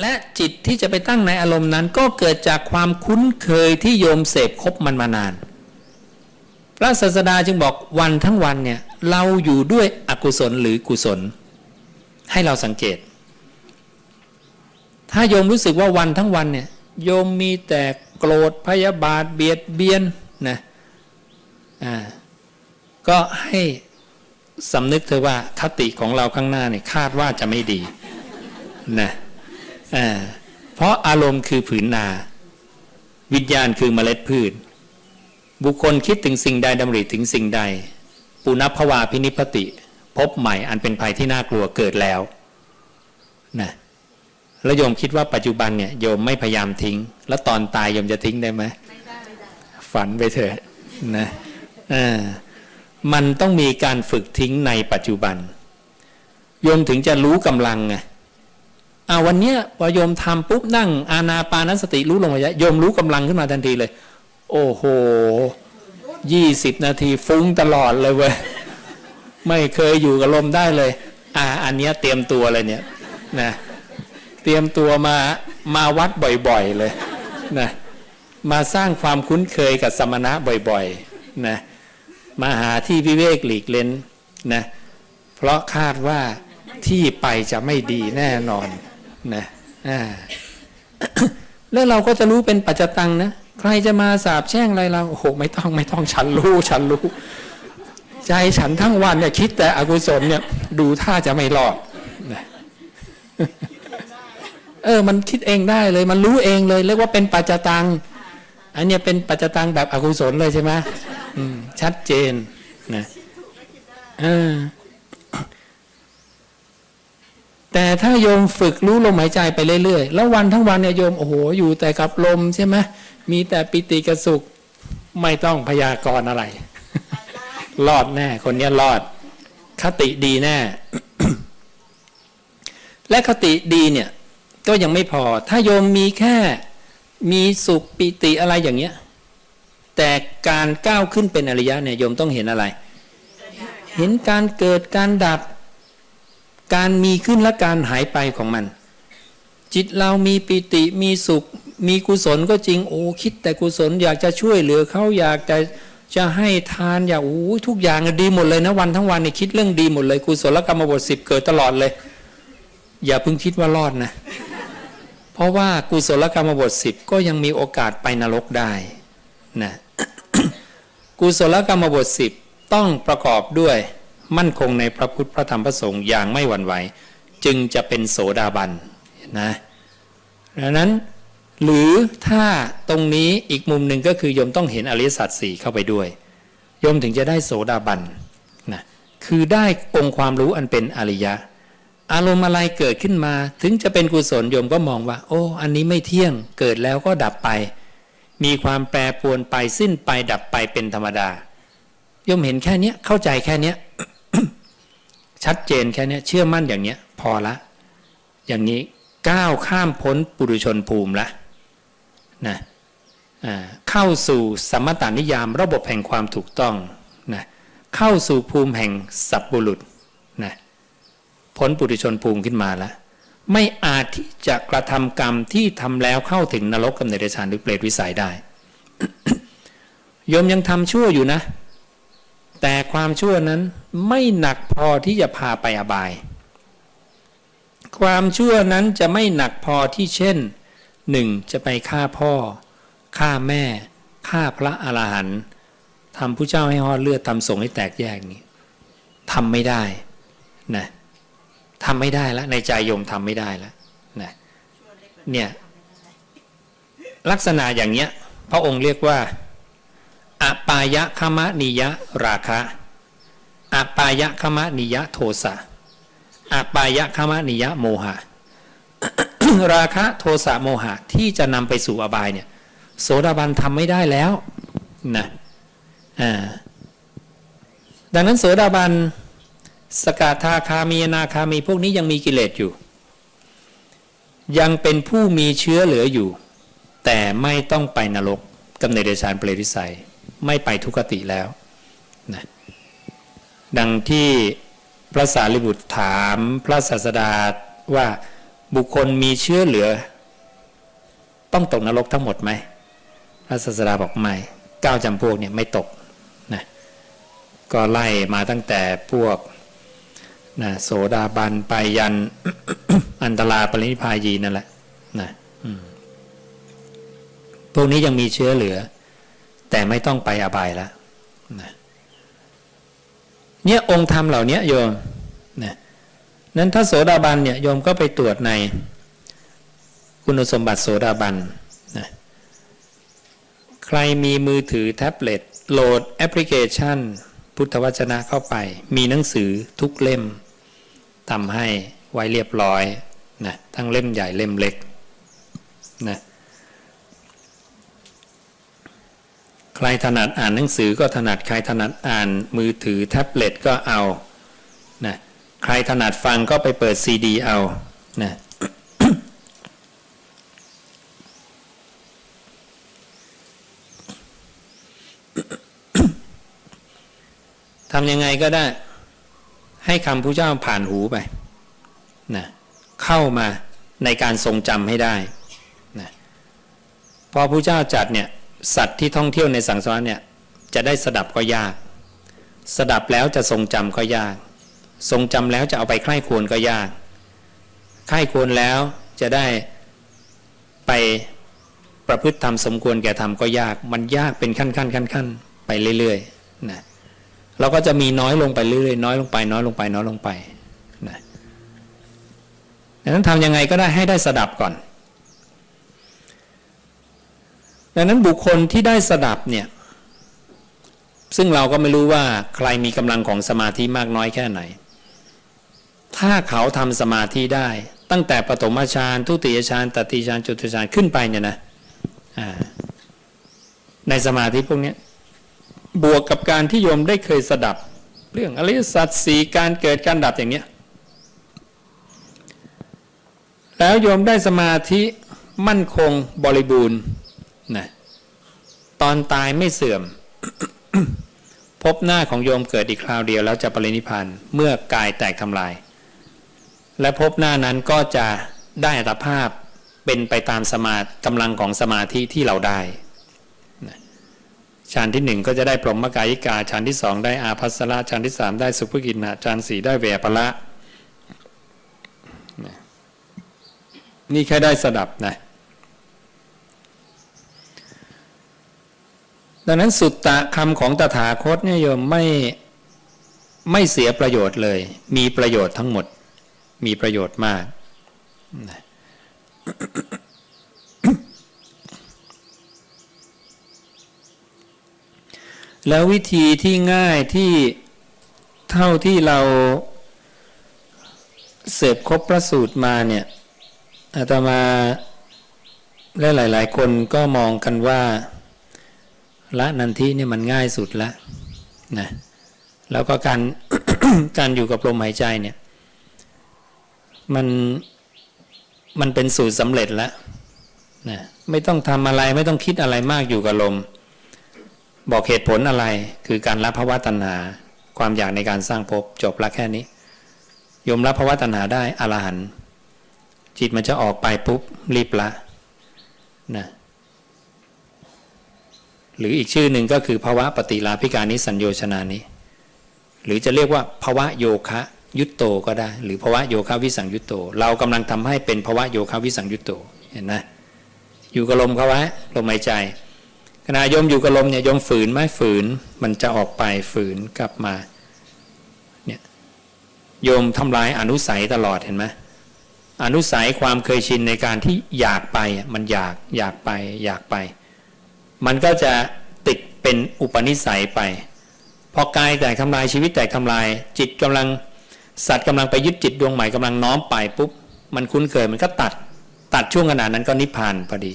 และจิตที่จะไปตั้งในอารมณ์นั้น ก็เกิดจากความคุ้นเคยที่โยมเสพคบมันมานาน พระศาสดาจึงบอกวันทั้งวันเนี่ยเราอยู่ด้วยอกุศลหรือกุศล ให้เราสังเกต ถ้าโยมรู้สึกว่าวันทั้งวันเนี่ยโยมมีแต่โกรธพยาบาทเบียดเบียนนะอ่าก็ให้สำนึกเธอว่าคติของเราข้างหน้าเนี่ยคาดว่าจะไม่ดีนะ เพราะอารมณ์คือผืนนา วิญญาณคือเมล็ดพืช บุคคลคิดถึงสิ่งใดดำริถึงสิ่งใด ปุณพวาพินิพติ พบใหม่อันเป็นภัยที่น่ากลัวเกิดแล้วนะแล้วโยมคิดว่าปัจจุบันเนี่ยโยมไม่พยายามทิ้ง แล้วตอนตายโยมจะทิ้งได้ไหมฝันไปเถอะนะอ่ามันต้องมีการฝึกทิ้งในปัจจุบันโยมถึงจะรู้กำลังไง อาวันเนี้ยพอโยมทำปุ๊บนั่ง อานาปานสติรู้ลงมาโยมรู้กำลังขึ้นมาทันทีเลย โอ้โหยี่สิบนาทีฟุ้งตลอดเลยเว้ยไม่เคยอยู่กับลมได้เลย อ่า อันเนี้ยเตรียมตัวเลยเนี่ยนะเตรียมตัวมามาวัดบ่อยๆเลยนะมาสร้างความคุ้นเคยกับสมณะบ่อยๆนะมาหาที่วิเวกหลีกเล้นนะเพราะคาดว่าที่ไปจะไม่ดีแน่นอน นะอ่าแล้วเราก็จะรู้เป็นปัจจตังนะใครจะมาสาบแช่งอะไรเราโอ้โหไม่ต้องไม่ต้องฉันรู้ฉันรู้ ใจฉันทั้งวันเนี่ยคิดแต่อกุศลเนี่ย ดูท่าจะไม่รอดนะเออ มันคิดเองได้เลย มันรู้เองเลย เรียกว่าเป็นปัจจตัง อันเนี้ยเป็นปัจจตังแบบอกุศลเลยใช่ไหมอืมชัดเจนนะเออ แต่ถ้าโยมฝึกรู้ลมหายใจไปเรื่อยๆ แล้ววันทั้งวันเนี่ยโยมโอ้โหอยู่แต่กับลมใช่ไหมมีแต่ปิติกสุขไม่ต้องพยากรณ์อะไร รอดแน่ คนนี้รอด คติดีแน่ และคติดีเนี่ย ก็ยังไม่พอ ถ้าโยมมีแค่มีสุขปิติอะไรอย่างเงี้ย แต่การก้าวขึ้นเป็นอริยะเนี่ยโยมต้องเห็นอะไร เห็นการเกิดการดับ การมีขึ้นและการหายไปของมัน จิตเรามีปิติมีสุข มีกุศลก็จริงโอ้คิด แต่กุศลอยากจะช่วยเหลือเขาอยากจะจะให้ทานอยากโอ้ทุกอย่างดีหมดเลยนะวันทั้งวันเนี่ยคิดเรื่องดีหมดเลยกุศลกรรมบทสิบเกิดตลอดเลย อย่าเพิ่งคิดว่ารอดนะ เพราะว่ากุศลกรรมบทสิบก็ยังมีโอกาสไปนรกได้นะกุศลกรรมบทสิบต้องประกอบด้วย มั่นคงในพระพุทธพระธรรมพระสงฆ์อย่างไม่หวั่นไหว จึงจะเป็นโสดาบันนะดังนั้นหรือถ้าตรงนี้อีกมุมหนึ่งก็คือโยมต้องเห็นอริยสัจสี่เข้าไปด้วยโยมถึงจะได้โสดาบันนะคือได้องค์ความรู้อันเป็นอริยะ อารมณ์อะไรเกิดขึ้นมา ถึงจะเป็นกุศลโยมก็มองว่า โอ้อันนี้ไม่เที่ยงเกิดแล้วก็ดับไป มีความแปรปรวนไปสิ้นไปดับไปเป็นธรรมดาโยมเห็นแค่นี้เข้าใจแค่นี้ ชัดเจนแค่นี้เชื่อมั่นอย่างเนี้ยพอละ อย่างนี้ก้าวข้ามพ้นปุถุชนภูมิละนะเข้าสู่สมตานิยามระบบแห่งความถูกต้องนะเข้าสู่ภูมิแห่งสัพบุรุษนะพ้นปุถุชนภูมิขึ้นมาแล้วไม่อาจที่จะกระทำกรรมที่ทำแล้วเข้าถึงนรกกับเนรชานหรือเปรตวิสัยได้โยมยังทำชั่วอยู่นะ แต่ความชั่วนั้นไม่หนักพอที่จะพาไปอบาย ความชั่วนั้นจะไม่หนักพอที่เช่นหนึ่งจะไปฆ่าพ่อฆ่าแม่ฆ่าพระอรหันต์ทำผู้เจ้าให้หอดเลือดทำสงให้แตกแยกนี้ทำไม่ได้นะทำไม่ได้แล้วในใจโยมทำไม่ได้แล้วนะเนี่ยลักษณะอย่างเนี้ยพระองค์เรียกว่า อปายะคมะนิยะราคะอปายะคมะนิยะโทสะอปายะคมะนิยะโมหะ ราคะโทสะโมหะที่จะนำไปสู่อบายเนี่ยโสดาบันทำไม่ได้แล้วนะอ่าดังนั้นโสดาบันสกทาคามีนาคามีพวกนี้ยังมีกิเลสอยู่ ยังเป็นผู้มีเชื้อเหลืออยู่ แต่ไม่ต้องไปนรกกำเนิดเดชานเปรตวิสัย ไม่ไปทุกติแล้วนะดังที่พระสารีบุตรถามพระศาสดาว่าบุคคลมีเชื้อเหลือ ต้องตกนรกทั้งหมดไหมพระศาสดาบอกไม่เก้าจำพวกเนี่ยไม่ตกนะก็ไล่มาตั้งแต่พวกนะโสดาบันไปยันอันตราปรินิพพายีนั่นแหละนะพวกนี้ยังมีเชื้อเหลือ แต่ไม่ต้องไปอบายแล้วนะเนี่ยองค์ธรรมเหล่านี้โยมนะนั้นถ้าโสดาบันเนี่ยโยมก็ไปตรวจในคุณสมบัติโสดาบันนะใครมีมือถือแท็บเล็ตโหลดแอปพลิเคชัน พุทธวจนะเข้าไป มีหนังสือทุกเล่มทำให้ไว้เรียบร้อยนะทั้งเล่มใหญ่เล่มเล็กนะ ใครถนัดอ่านหนังสือก็ถนัดใครถนัดอ่านมือถือแท็บเล็ตก็เอานะใครถนัดฟังก็ไปเปิดซีดีเอานะทำยังไงก็ได้ ให้คำพระเจ้าผ่านหูไปนะเข้ามาในการทรงจำให้ได้นะพอพระเจ้าจัดเนี่ย สัตว์ที่ท่องเที่ยวในสังสารวัฏเนี่ยจะได้สดับก็ยาก สดับแล้วจะทรงจำก็ยาก ทรงจำแล้วจะเอาไปใคร่ควรก็ยากใคร่ควรแล้วจะได้ไปประพฤติธรรมสมควรแก่ธรรมก็ยาก มันยากเป็นขั้นขั้นขั้นขั้นไปเรื่อยๆนะเราก็จะมีน้อยลงไปเรื่อยๆน้อยลงไป น้อยลงไปน้อยลงไปนะดังนั้นทำยังไงก็ได้ให้ได้สดับก่อน ดังนั้นบุคคลที่ได้สดับเนี่ยซึ่งเราก็ไม่รู้ว่าใครมีกำลังของสมาธิมากน้อยแค่ไหน ถ้าเขาทำสมาธิได้ ตั้งแต่ปฐมฌานทุติยฌานตติฌานจุติฌานขึ้นไปเนี่ยนะในสมาธิพวกนี้บวกกับการที่โยมได้เคยสดับ เรื่องอริยสัจสีการเกิดการดับอย่างเนี้ยแล้วโยมได้สมาธิมั่นคงบริบูรณ์ ตอนตายไม่เสื่อม พบหน้าของโยมเกิดอีกคราวเดียวแล้วจะปรินิพานเมื่อกายแตกทำลาย และพบหน้านั้นก็จะได้อัตภาพเป็นไปตามสมากำลังของสมาธิที่เราได้ฌานที่หนึ่งก็จะได้พรหมกายิกาฌานที่สองได้อาภัสระฌานที่สามได้สุภกินนาฌานสี่ได้เวปละ นี่แค่ได้สดับนะ ดังนั้นสุตตะคำของตถาคตเนี่ยโยมไม่ไม่เสียประโยชน์เลย มีประโยชน์ทั้งหมด มีประโยชน์มาก แล้ววิธีที่ง่ายที่เท่าที่เราเสพครบพระสูตรมาเนี่ยอาตมาและหลาย ๆ คนก็มองกันว่า ละนันทิเนี่ยมันง่ายสุดละนะแล้วก็การการอยู่กับลมหายใจเนี่ยมันมันเป็นสูตรสำเร็จแล้วนะไม่ต้องทำอะไรไม่ต้องคิดอะไรมากอยู่กับลม บอกเหตุผลอะไรคือการรับภาวะตัณหา ความอยากในการสร้างภพจบละแค่นี้ ยมรับภาวะตัณหาได้อรหันจิตมันจะออกไปปุ๊บรีบละนะ หรืออีกชื่อหนึ่งก็คือภาวะปฏิลาภิการนิสัญโยชนานี้ หรือจะเรียกว่าภาวะโยคะยุตโตก็ได้ หรือภาวะโยคะวิสังยุตโต เรากำลังทำให้เป็นภาวะโยคะวิสังยุตโตเห็นไหมอยู่กับลมเขาไว้ลมหายใจขณะโยมอยู่กับลมเนี่ยโยมฝืนไหมฝืนมันจะออกไปฝืนกลับมาเนี่ยโยมทำลายอนุสัยตลอดเห็นไหมอนุสัยความเคยชินในการที่อยากไปมันอยากอยากไปอยากไป มันก็จะติดเป็นอุปนิสัยไป พอกายแตกทำลายชีวิตแตกทำลาย จิตกำลังสัตว์กำลังไปยึดจิตดวงใหม่กำลังน้อมไปปุ๊บมันคุ้นเคยมันก็ตัดตัดช่วงขนาดนั้นก็นิพพานพอดี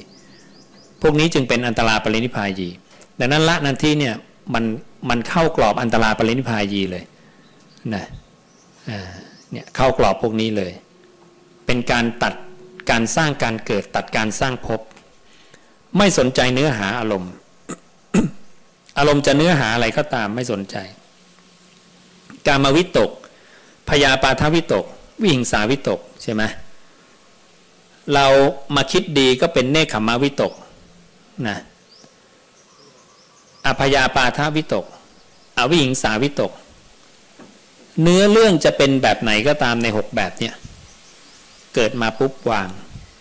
พวกนี้จึงเป็นอันตราปรินิพพายี ดังนั้นละนันที่เนี่ยมันมันเข้ากรอบอันตราปรินิพพายีเลยนะเนี่ยเข้ากรอบพวกนี้เลย เป็นการตัดการสร้างการเกิดตัดการสร้างภพ ไม่สนใจเนื้อหาอารมณ์ อารมณ์จะเนื้อหาอะไรก็ตามไม่สนใจ การมาวิตกพยาปาทวิตก วิหิงสาวิตกใช่ไหมเรามาคิดดีก็เป็นเนคขมมวิตกนะอภยาปาทวิตก อวิหิงสาวิตก เนื้อเรื่องจะเป็นแบบไหนก็ตามในหกแบบเนี่ยเกิดมาปุ๊บวาง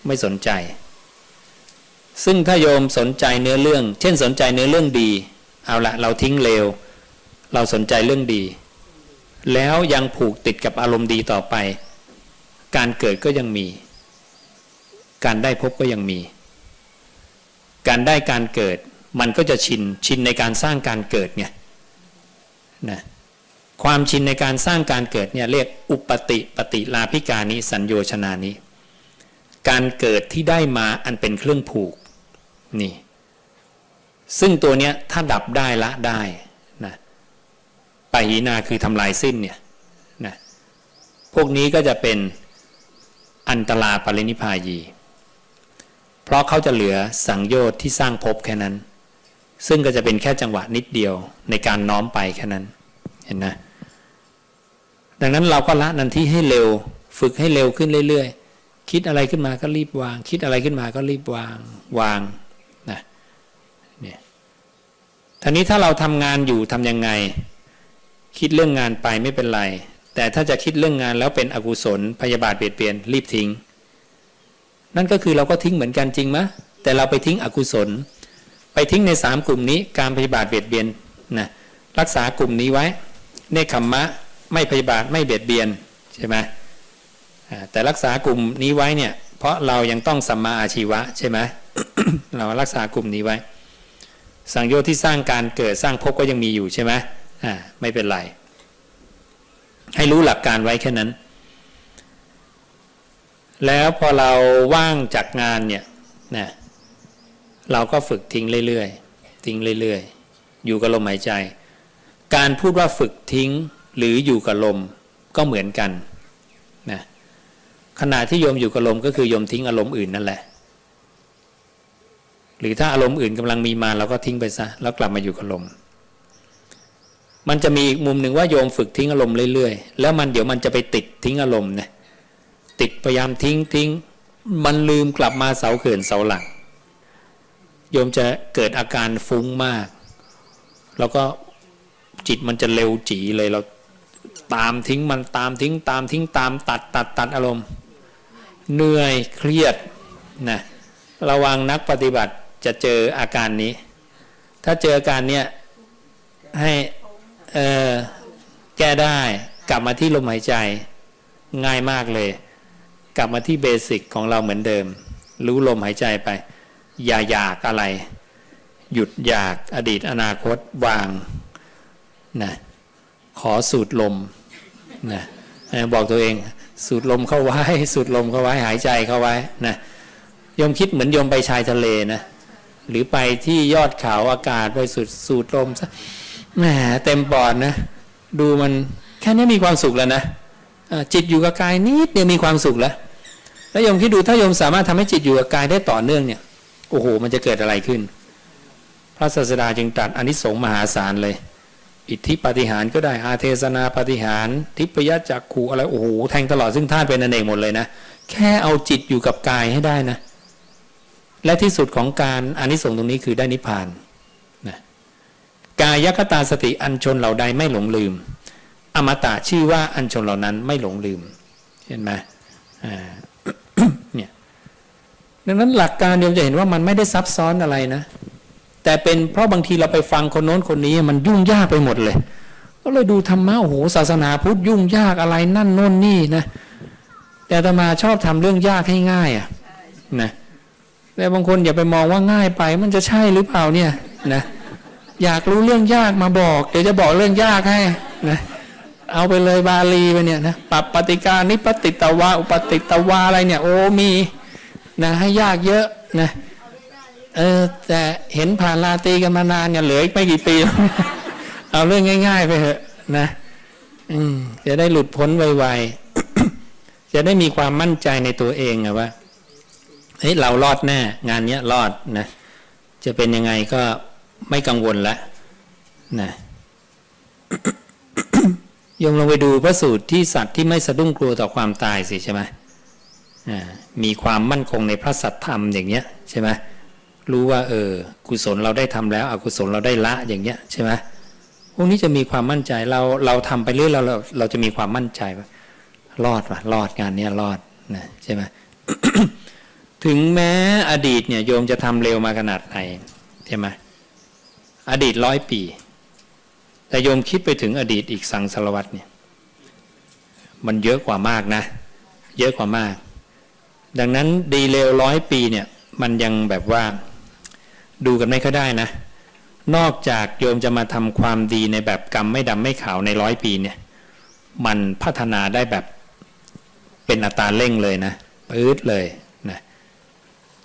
ไม่สนใจ ซึ่งถ้าโยมสนใจเนื้อเรื่อง เช่นสนใจเนื้อเรื่องดี เอาละเราทิ้งเลว เราสนใจเรื่องดี แล้วยังผูกติดกับอารมณ์ดีต่อไป การเกิดก็ยังมี การได้พบก็ยังมี การได้การเกิด มันก็จะชินชินในการสร้างการเกิดไงนะความชินในการสร้างการเกิดเนี่ยเรียกอุปติปฏิลาภิกานิสัญโยชนานิการเกิดที่ได้มาอันเป็นเครื่องผูก นี่ ซึ่งตัวเนี้ยถ้าดับได้ละได้นะปหีนาคือทำลายสิ้นเนี่ยนะพวกนี้ก็จะเป็นอันตราปรินิพายี เพราะเขาจะเหลือสังโยชน์ที่สร้างภพแค่นั้น ซึ่งก็จะเป็นแค่จังหวะนิดเดียวในการน้อมไปแค่นั้นเห็นนะดังนั้นเราก็ละนันที่ให้เร็ว ฝึกให้เร็วขึ้นเรื่อยๆ คิดอะไรขึ้นมาก็รีบวาง คิดอะไรขึ้นมาก็รีบวาง วาง ทีนี้ถ้าเราทำงานอยู่ทำยังไง คิดเรื่องงานไปไม่เป็นไร แต่ถ้าจะคิดเรื่องงานแล้วเป็นอกุศลพยาบาทเปลี่ยนเปลี่ยนรีบทิ้ง นั่นก็คือเราก็ทิ้งเหมือนกันจริงไหมแต่เราไปทิ้งอกุศล ไปทิ้งในสามกลุ่มนี้การพยาบาทเบียดเบียนนะรักษากลุ่มนี้ไว้เนคขมมะไม่พยาบาทไม่เบียดเบียนใช่ไหมแต่รักษากลุ่มนี้ไว้เนี่ยเพราะเรายังต้องสัมมาอาชีวะใช่ไหมเรารักษากลุ่มนี้ไว้ สังโยชน์ที่สร้างการเกิดสร้างภพก็ยังมีอยู่ใช่ไหมอ่าไม่เป็นไร ให้รู้หลักการไว้แค่นั้น แล้วพอเราว่างจากงานเนี่ยนะเราก็ฝึกทิ้งเรื่อยๆทิ้งเรื่อยๆ อยู่กับลมหายใจ การพูดว่าฝึกทิ้งหรืออยู่กับลมก็เหมือนกันนะขณะที่โยมอยู่กับลมก็คือโยมทิ้งอารมณ์อื่นนั่นแหละ หรือถ้าอารมณ์อื่นกำลังมีมาเราก็ทิ้งไปซะแล้วกลับมาอยู่กับลมมันจะมีอีกมุมหนึ่งว่าโยมฝึกทิ้งอารมณ์เรื่อยๆ แล้วมันเดี๋ยวมันจะไปติดทิ้งอารมณ์นะติดพยายามทิ้งทิ้ง มันลืมกลับมาเสาเขื่อนเสาหลัก โยมจะเกิดอาการฟุ้งมาก แล้วก็จิตมันจะเร็วจีเลยเราตามทิ้งมันตามทิ้ง ตามทิ้งตามตัดตัดตัดอารมณ์ เหนื่อยเครียดนะระวังนักปฏิบัติ จะเจออาการนี้ ถ้าเจออาการเนี้ยให้เออแก้ได้กลับมาที่ลมหายใจง่ายมากเลย กลับมาที่เบสิกของเราเหมือนเดิม รู้ลมหายใจไป อย่าอยากอะไร หยุดอยากอดีตอนาคตวางนะขอสูดลมนะบอกตัวเองสูดลมเข้าไว้ สูดลมเข้าไว้หายใจเข้าไว้นะยมคิดเหมือนยมไปชายทะเลนะ หรือไปที่ยอดเขาอากาศไปสูดสูดลมซะแหมเต็มปอดนะ ดูมันแค่นี้มีความสุขแล้วนะจิตอยู่กับกายนิดเดียวมีความสุขแล้วแล้วยมคิดดูถ้ายมสามารถทำให้จิตอยู่กับกายได้ต่อเนื่องเนี่ยโอ้โห มันจะเกิดอะไรขึ้น พระศาสดาจึงตรัสอนิสงส์มหาศาลเลย อิทธิปฏิหารก็ได้อาเทศนาปฏิหาร ทิพยจักขู่อะไรโอ้โหแทงตลอดซึ่งท่านเป็นอนเนกหมดเลยนะ แค่เอาจิตอยู่กับกายให้ได้นะ และที่สุดของการอานิสงส์ตรงนี้คือได้นิพพานนะกายคตาสติอันชนเหล่าใดไม่หลงลืม อมตะชื่อว่าอันชนเหล่านั้นไม่หลงลืม เห็นไหมเนี่ยดังนั้นหลักการเดียวจะเห็นว่ามันไม่ได้ซับซ้อนอะไรนะ แต่เป็นเพราะบางทีเราไปฟังคนโน้นคนนี้มันยุ่งยากไปหมดเลย ก็เลยดูธรรมะโอ้โหศาสนาพุทธยุ่งยากอะไรนั่นโน่นนี่นะแต่ตมาชอบทำเรื่องยากให้ง่ายอะนะ แต่บางคนอย่าไปมองว่าง่ายไป มันจะใช่หรือเปล่าเนี่ยนะอยากรู้เรื่องยากมาบอก เดี๋ยวจะบอกเรื่องยากให้นะเอาไปเลยบาลีไปเนี่ยนะปรับปฏิการนิปติตวาอุปติตวาอะไรเนี่ย โอ้มีนะให้ยากเยอะนะเออแต่เห็นผ่านลาตีกันมานานเนี่ยเหลืออีกไม่กี่ปี เอาเรื่องง่าย ๆ ไปเถอะนะ อืมจะได้หลุดพ้นไวๆจะได้มีความมั่นใจในตัวเองอะว่า เฮ้ยเรารอดแน่งานเนี้ยรอดนะจะเป็นยังไงก็ไม่กังวลละนะยมลงไปดูพระสูตรที่สัตว์ที่ไม่สะดุ้งกลัวต่อความตายสิใช่ไหมมีความมั่นคงในพระสัทธรรมอย่างเงี้ยใช่ไหมรู้ว่าเออกุศลเราได้ทำแล้ว อกุศลเราได้ละอย่างเงี้ยใช่ไหมพวกนี้จะมีความมั่นใจเราเราทำไปเรื่อยเราเราเราจะมีความมั่นใจว่ารอดว่ะรอดงานเนี้ยรอดนะใช่ไหม ถึงแม้อดีตเนี่ยโยมจะทำเร็วมาขนาดไหนใช่ไหมอดีตร้อยปี แต่โยมคิดไปถึงอดีตอีกสังสารวัตรเนี่ย มันเยอะกว่ามากนะ เยอะกว่ามาก ดังนั้นดีเร็วร้อยปีเนี่ย มันยังแบบว่าดูกันไม่ค่อยได้นะ นอกจากโยมจะมาทำความดีในแบบกรรมไม่ดำไม่ขาวในร้อยปีเนี่ย มันพัฒนาได้แบบเป็นอัตราเร่งเลยนะปื๊ดเลย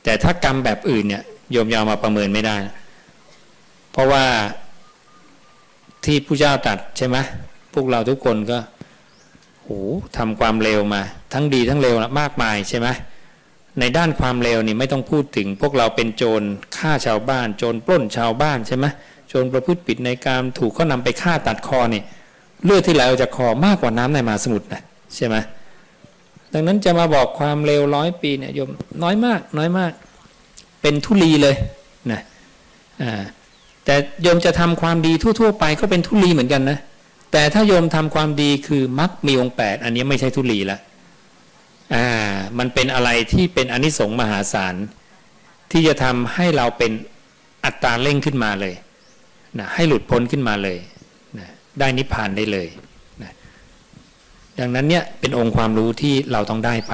แต่ถ้ากรรมแบบอื่นเนี่ยโยมยาวมาประเมินไม่ได้ เพราะว่าที่ผู้เจ้าตัดใช่ไหมพวกเราทุกคนก็โหทำความเร็วมา ทั้งดีทั้งเร็วนะมากมายใช่ไหมในด้านความเร็วนี่ไม่ต้องพูดถึง พวกเราเป็นโจรฆ่าชาวบ้าน โจรปล้นชาวบ้านใช่ไหมโจรประพฤติผิดในการถูกเขานำไปฆ่าตัดคอนี่เลือดที่ไหลออกจากคอมากกว่าน้ำในมหาสมุทรนะใช่ไหม ดังนั้นจะมาบอกความเร็วร้อยปีเนี่ยโยมน้อยมาก น้อยมาก เป็นทุลีเลยนะอ่าแต่โยมจะทำความดีทั่ว ๆ ไปก็เป็นทุลีเหมือนกันนะแต่ถ้าโยมทำความดีคือมักมีองค์แปดอันนี้ไม่ใช่ทุลีละอ่ามันเป็นอะไรที่เป็นอนิสงส์มหาศาลที่จะทำให้เราเป็นอัตตาเร่งขึ้นมาเลยนะให้หลุดพ้นขึ้นมาเลยนะได้นิพพานได้เลย ดังนั้นเนี่ยเป็นองค์ความรู้ที่เราต้องได้ไป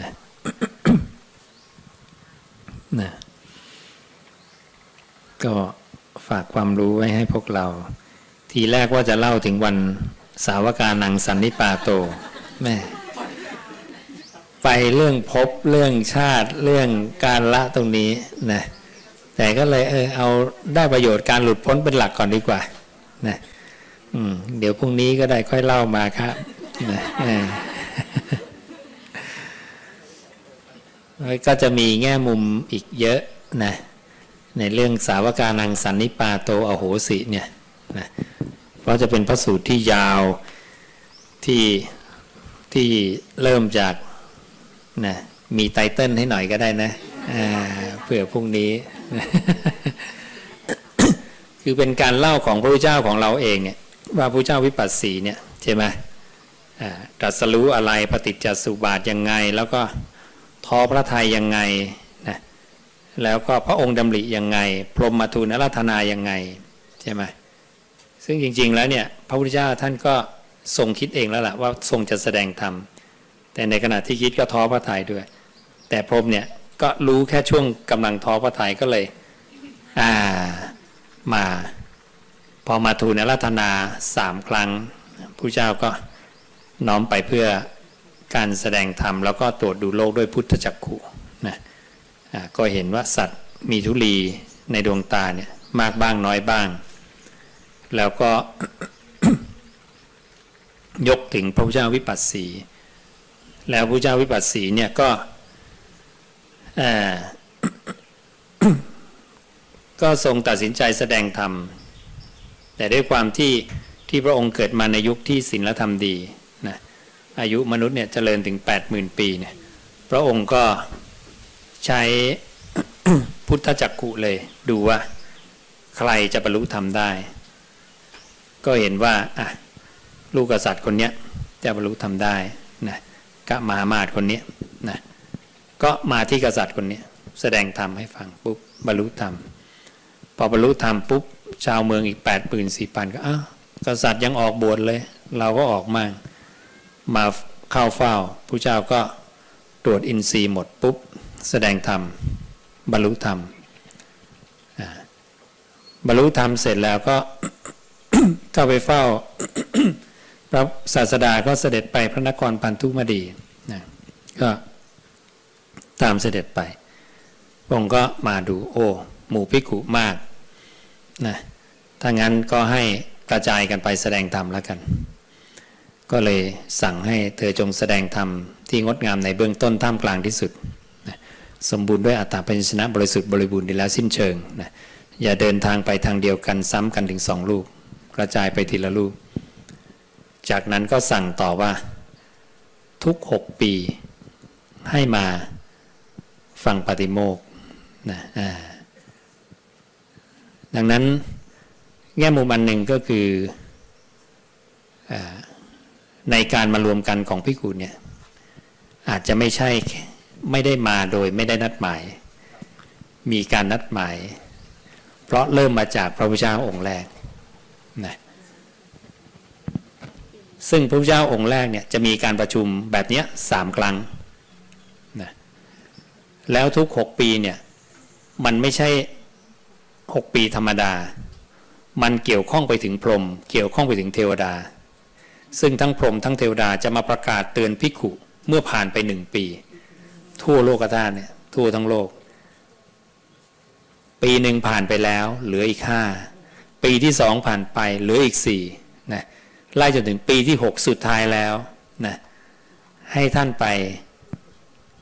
นะนะก็ฝากความรู้ไว้ให้พวกเรา ทีแรกว่าจะเล่าถึงวันสาวกานังสันนิปาโตแม่ไปเรื่องภพเรื่องชาติเรื่องการละตรงนี้นะแต่ก็เลยเออเอาได้ประโยชน์การหลุดพ้นเป็นหลักก่อนดีกว่านะอืมเดี๋ยวพรุ่งนี้ก็ได้ค่อยเล่ามาครับ ก็จะมีแง่มุมอีกเยอะนะในเรื่องสาวกานังสันนิปาโตอโหสิเนี่ยนะเพราะจะเป็นพระสูตรที่ยาวที่ที่เริ่มจากนะมีไตเติ้ลให้หน่อยก็ได้นะเผื่อพรุ่งนี้ คือเป็นการเล่าของพระพุทธเจ้าของเราเองเนี่ยว่าพระพุทธเจ้าวิปัสสีเนี่ยใช่ไหม ตรัสรู้อะไรปฏิจจสุบาทยังไง แล้วก็ท้อพระทัยยังไงนะแล้วก็พระองค์ดำริยังไง พรหมมาทูลอาราธนายังไงใช่ไหมซึ่งจริง ๆ แล้วเนี่ยพระพุทธเจ้าท่านก็ทรงคิดเองแล้วล่ะว่าทรงจะแสดงธรรมแต่ในขณะที่คิดก็ท้อพระทัยด้วย แต่พรหมเนี่ยก็รู้แค่ช่วงกำลังท้อพระทัยก็เลย อ่ามา พอมาทูลอาราธนาสามครั้งผู้เจ้าก็ น้อมไปเพื่อการแสดงธรรมแล้วก็ตรวจดูโลกด้วยพุทธจักขุนะอ่าก็เห็นว่าสัตว์มีทุลีในดวงตาเนี่ยมากบ้างน้อยบ้าง แล้วก็ยกถึงพระพุทธเจ้าวิปัสสี แล้วพระพุทธเจ้าวิปัสสีเนี่ยก็ก็ทรงตัดสินใจแสดงธรรม แต่ด้วยความที่ที่พระองค์เกิดมาในยุคที่ศีลธรรมดี อายุมนุษย์เนี่ยเจริญถึง 80,000 ปีเนี่ยพระองค์ก็ใช้พุทธจักกุเลยดูว่า ใครจะบรรลุธรรมได้ ก็เห็นว่าอะลูกกษัตริย์คนเนี้ยจะบรรลุธรรมได้นะกะมหามาตคนเนี้ยนะก็มาที่กษัตริย์คนเนี้ยแสดงธรรมให้ฟังปุ๊บบรรลุธรรม พอบรรลุธรรมปุ๊บชาวเมืองอีกแปดปืนสี่พันก็อ้าวกษัตริย์ยังออกบวชเลย เราก็ออกมา มาเข้าเฝ้าผู้เจ้าก็ตรวจอินทรีย์หมดปุ๊บ แสดงธรรม บรรลุธรรมบรรลุธรรมเสร็จแล้วก็เข้าไปเฝ้า พระศาสดาก็เสด็จไปพระนครปันทุมดีนะก็ตามเสด็จไปองค์ก็มาดูโอ้หมู่พิกุมากนะถ้างั้นก็ให้กระจายกันไปแสดงธรรมแล้วกัน ก็เลยสั่งให้เธอจงแสดงธรรมที่งดงามในเบื้องต้นท่ามกลางที่สุดนะสมบูรณ์ด้วยอัตตาปัญชนะบริสุทธิ์บริบูรณ์ดีแล้วสิ้นเชิงนะอย่าเดินทางไปทางเดียวกันซ้ำกันถึงสองลูกกระจายไปทีละลูก จากนั้นก็สั่งต่อว่า ทุกหกปีให้มาฟังปฏิโมกข์นะดังนั้นแง่มุมอันหนึ่งก็คืออ ในการมารวมกันของพิกุเนี่ยอาจจะไม่ใช่ไม่ได้มาโดยไม่ได้นัดหมาย มีการนัดหมาย เพราะเริ่มมาจากพระพุทธเจ้าองค์แรกนะซึ่งพระพุทธเจ้าองค์แรกเนี่ยจะมีการประชุมแบบนี้สามครั้งนะแล้วทุกหกปีเนี่ยมันไม่ใช่หกปีธรรมดา มันเกี่ยวข้องไปถึงพรหมเกี่ยวข้องไปถึงเทวดา ซึ่งทั้งพรหมทั้งเทวดาจะมาประกาศเตือนภิกขุเมื่อผ่านไปหนึ่งปี ทั่วโลกธาตุเนี่ยทั่วทั้งโลก ปีหนึ่งผ่านไปแล้ว เหลืออีกห้าปีที่สองผ่านไป เหลืออีกสี่นะไล่จนถึงปีที่หกสุดท้ายแล้วนะให้ท่านไป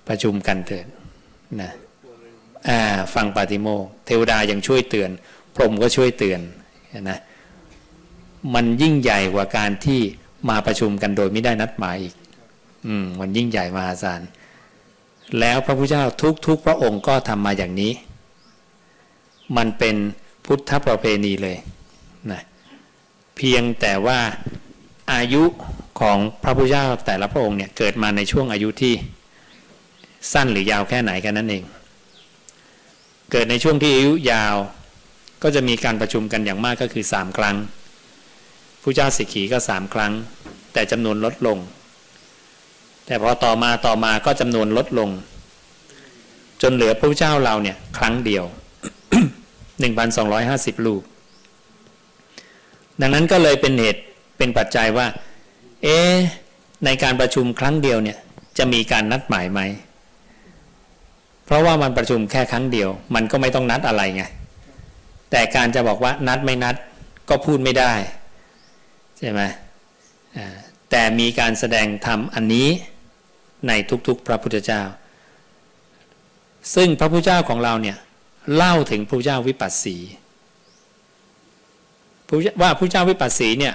ประชุมกันเถิดนะอ่าฟังปาติโมกเทวดายังช่วยเตือน พรหมก็ช่วยเตือนนะมันยิ่งใหญ่กว่าการที่ มาประชุมกันโดยไม่ได้นัดหมายอีก อืมมันยิ่งใหญ่มหาศาล แล้วพระพุทธเจ้าทุกๆ พระองค์ก็ทำมาอย่างนี้ มันเป็นพุทธประเพณีเลยนะเพียงแต่ว่าอายุของพระพุทธเจ้าแต่ละพระองค์เนี่ยเกิดมาในช่วงอายุที่สั้นหรือยาวแค่ไหนแค่นั้นเอง เกิดในช่วงที่อายุยาวก็จะมีการประชุมกันอย่างมากก็คือสามครั้ง ผู้เจ้าสิกขีก็สามครั้ง แต่จำนวนลดลง แต่พอต่อมาต่อมาก็จำนวนลดลง จนเหลือพระเจ้าเราเนี่ยครั้งเดียว 1,250 ลูก ดังนั้นก็เลยเป็นเหตุเป็นปัจจัยว่า เอ๊ในการประชุมครั้งเดียวเนี่ยจะมีการนัดหมายไหม เพราะว่ามันประชุมแค่ครั้งเดียว มันก็ไม่ต้องนัดอะไรไง แต่การจะบอกว่านัดไม่นัดก็พูดไม่ได้ ใช่ไหมแต่มีการแสดงธรรมอันนี้ในทุกๆ พระพุทธเจ้า ซึ่งพระพุทธเจ้าของเราเนี่ยเล่าถึงพระพุทธเจ้าวิปัสสีว่าพระพุทธเจ้าวิปัสสีเนี่ย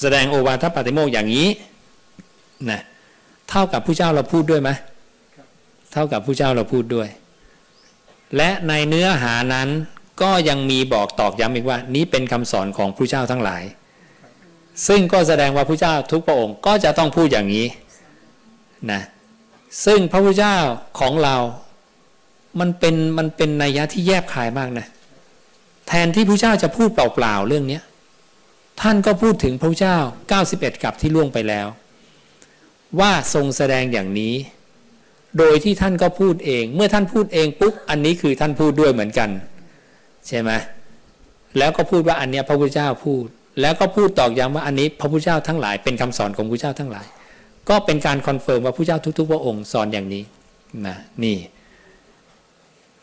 แสดงโอวาทปาติโมกข์อย่างนี้นะเท่ากับพระเจ้าเราพูดด้วยไหมเท่ากับพระเจ้าเราพูดด้วย และในเนื้อหานั้นก็ยังมีบอกตอกย้ำอีกว่า นี้เป็นคำสอนของพระเจ้าทั้งหลาย ซึ่งก็แสดงว่าพระเจ้าทุกพระองค์ก็จะต้องพูดอย่างนี้นะซึ่งพระพุทธเจ้าของเรา มันเป็นมันเป็นนัยยะที่แยบคายมากนะแทนที่พระเจ้าจะพูดเปล่าๆเรื่องเนี้ท่านก็พูดถึงพระเจ้า 91 กับที่ล่วงไปแล้ว ว่าทรงแสดงอย่างนี้ โดยที่ท่านก็พูดเอง เมื่อท่านพูดเองปุ๊บอันนี้คือท่านพูดด้วยเหมือนกัน ใช่ไหมแล้วก็พูดว่าอันเนี้ยพระพุทธเจ้าพูด แล้วก็พูดตอกย้ำว่าอันนี้พระพุทธเจ้าทั้งหลายเป็นคำสอนของพระพุทธเจ้าทั้งหลาย ก็เป็นการคอนเฟิร์มว่าพระเจ้าทุกๆพระองค์สอนอย่างนี้นะนี่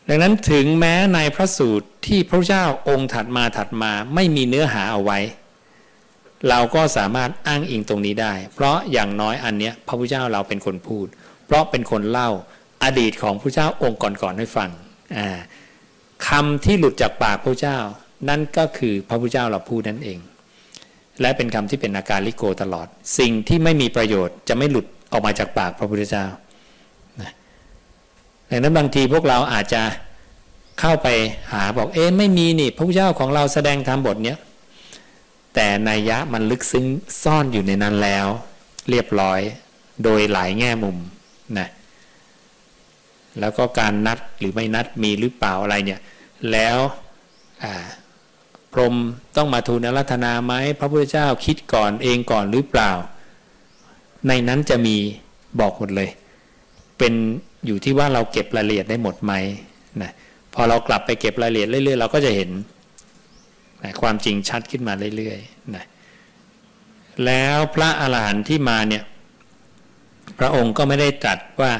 ดังนั้นถึงแม้ในพระสูตรที่พระเจ้าองค์ถัดมาถัดมาไม่มีเนื้อหาเอาไว้ เราก็สามารถอ้างอิงตรงนี้ได้ เพราะอย่างน้อยอันเนี้ยพระพุทธเจ้าเราเป็นคนพูด เพราะเป็นคนเล่าอดีตของพระเจ้าองค์ก่อนๆให้ฟังอ่าคำที่หลุดจากปากพระเจ้า นั่นก็คือพระพุทธเจ้าเราพูดนั่นเอง และเป็นคำที่เป็นอาการลิโกตลอด สิ่งที่ไม่มีประโยชน์จะไม่หลุดออกมาจากปากพระพุทธเจ้านะดังนั้นบางทีพวกเราอาจจะเข้าไปหาบอกเอ๊ะไม่มีนี่ พระพุทธเจ้าของเราแสดงธรรมบทเนี้ยแต่นัยยะมันลึกซึ้งซ่อนอยู่ในนั้นแล้ว เรียบร้อยโดยหลายแง่มุมนะแล้วก็การนัดหรือไม่นัดมีหรือเปล่าอะไรเนี่ย แล้ว พรหมต้องมาทูลอารัธนาไหมพระพุทธเจ้าคิดก่อนเองก่อนหรือเปล่า ในนั้นจะมีบอกหมดเลย เป็นอยู่ที่ว่าเราเก็บรายละเอียดได้หมดไหมนะพอเรากลับไปเก็บรายละเอียดเรื่อยๆเราก็จะเห็นนะความจริงชัดขึ้นมาเรื่อยๆนะแล้วพระอาหารหันต์ที่มาเนี่ยพระองค์ก็ไม่ได้ตรัสว่า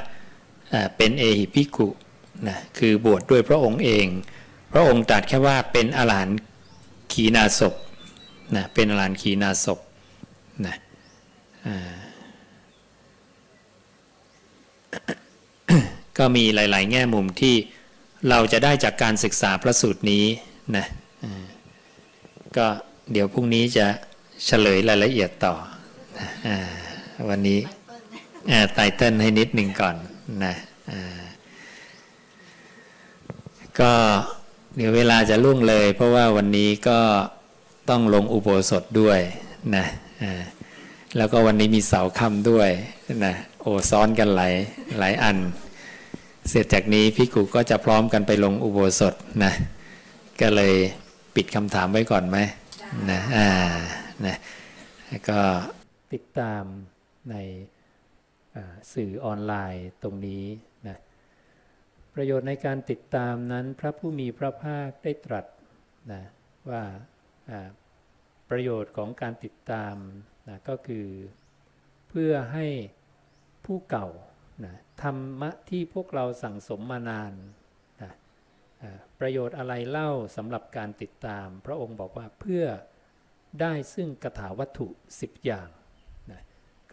เป็นเอหิพิกุนะคือบวชดด้วยพระองค์เอง พระองค์ตรัสแค่ว่าเป็นอาหารหันต์ ขีณาศพนะเป็นอาหารหันต์ขีณาศพนะก็มีหลาย ๆ แง่มุมที่เราจะได้จากการศึกษาพระสูตรนี้นะก็เดี๋ยวพรุ่งนี้จะเฉลยรายละเอียดต่อนะวันนี้ไตเติ้ลให้นิดหนึ่งก่อนนะก็ เดี๋ยวเวลาจะล่วงเลย เพราะว่าวันนี้ก็ต้องลงอุโบสถด้วยนะแล้วก็วันนี้มีเสาค่ำด้วยนะโอซ้อนกันหลายหลายอัน เสร็จจากนี้พี่กุก็จะพร้อมกันไปลงอุโบสถนะก็เลยปิดคำถามไว้ก่อนไหมนะอ่านะแล้วก็ติดตามในสื่อออนไลน์ตรงนี้ ประโยชน์ในการติดตามนั้นพระผู้มีพระภาคได้ตรัสนะว่าประโยชน์ของการติดตามนะก็คือเพื่อให้ผู้เก่านะธรรมะที่พวกเราสั่งสมมานานนะประโยชน์อะไรเล่าสำหรับการติดตาม พระองค์บอกว่าเพื่อได้ซึ่งกถาวัตถุ 10 อย่าง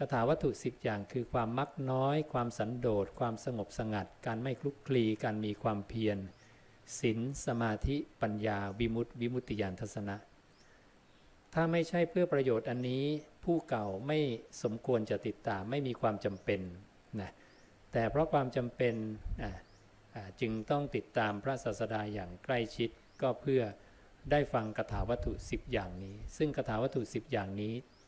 คาถาวัตถุสิบอย่างคือความมักน้อย ความสันโดษ ความสงบสงัด การไม่คลุกคลี การมีความเพียรศีลสมาธิปัญญา วิมุตติวิมุตติญาณทัศนะ ถ้าไม่ใช่เพื่อประโยชน์อันนี้ ผู้เก่าไม่สมควรจะติดตามไม่มีความจำเป็นนะแต่เพราะความจำเป็นจึงต้องติดตามพระศาสดาอย่างใกล้ชิดก็เพื่อได้ฟังคาถาวัตถุสิบอย่างนี้ ซึ่งคาถาวัตถุสิบอย่างนี้